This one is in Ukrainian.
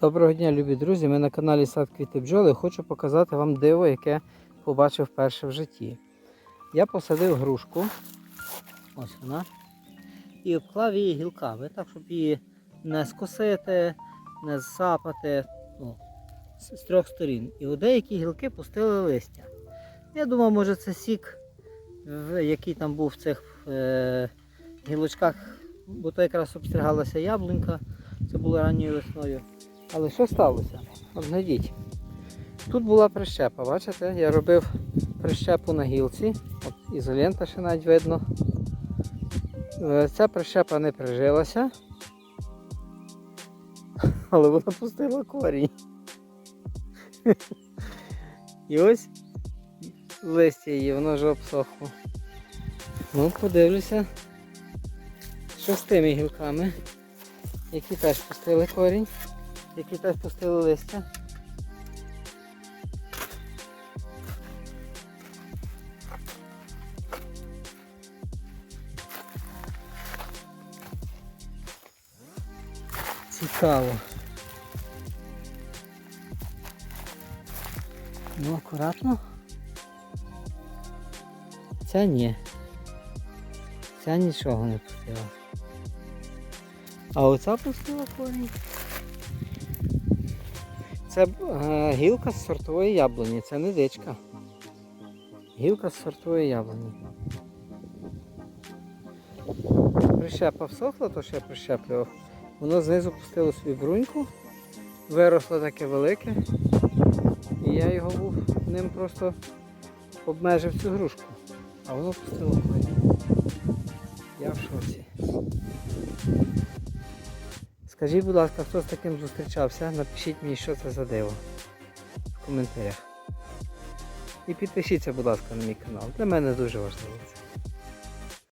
Доброго дня, любі друзі! Ми на каналі Сад Квіти Бджоли. Хочу показати вам диво, яке побачив вперше в житті. Я посадив грушку, ось вона, і обклав її гілками, так, щоб її не скосити, не засапати ну, з, трьох сторін. І у деякі гілки пустили листя. Я думав, може це сік, який там був в цих е, гілочках, бо то якраз обстригалася яблунька, це було ранньою весною. Але що сталося? От. Тут була прищепа, бачите? Я робив прищепу на гілці. От ізолента ще навіть видно. Е, Ця прищепа не прижилася. Але вона пустила корінь. І ось листя її, воно вже обсохло. Ну, подивлюся, що з тими гілками, які теж пустили корінь які теж пустили листя. Цікаво. Ну, акуратно. Ця ні. Ця нічого не пустила. А оця пустила корінь. Це е, гілка з сортової яблуні, це не дичка. Гілка з сортової яблуні. Прищепа всохла, то що я прищеплював. Воно знизу пустило свою бруньку, виросло таке велике. І я його був ним просто обмежив цю грушку. А воно пустило. Я в шоці. Скажіть, будь ласка, хто з таким зустрічався, напишіть мені, що це за диво в коментарях. І підпишіться, будь ласка, на мій канал. Для мене дуже важливо це.